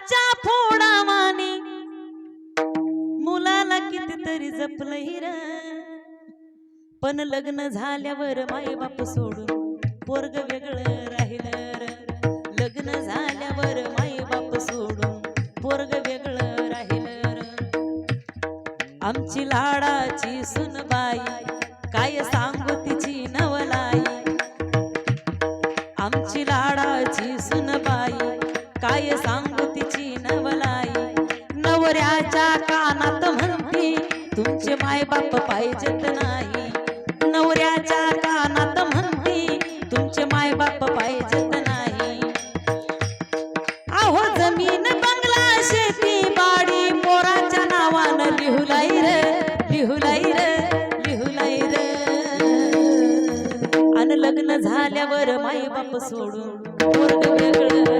पानाच्या फोडावानी. मुलाला कितीतरी जपलं हिर. पण लग्न झाल्यावर माई बाप सोडून पोरग वेगळं राहिलं लग्न झाल्यावर माई बाप सोडून पोरग वेगळं राहिलं आमची लाडाची सुनबाई काय सांगू तिची नवलाई? आमची लाडाची सुनबाई काय सांग नवऱ्याच्या कानात म्हणते तुमचे मायबाप पाहिजेत नाही. नवऱ्याच्या कानात म्हणते तुमचे मायबाप पाहिजेत नाही. आहो जमीन बंगला शेती बाडी पोराच्या नावानं लिहुलाई रे लिहुलाई रे लिहुलाई रे. अन लग्न झाल्यावर माय बाप सोडून वेगळं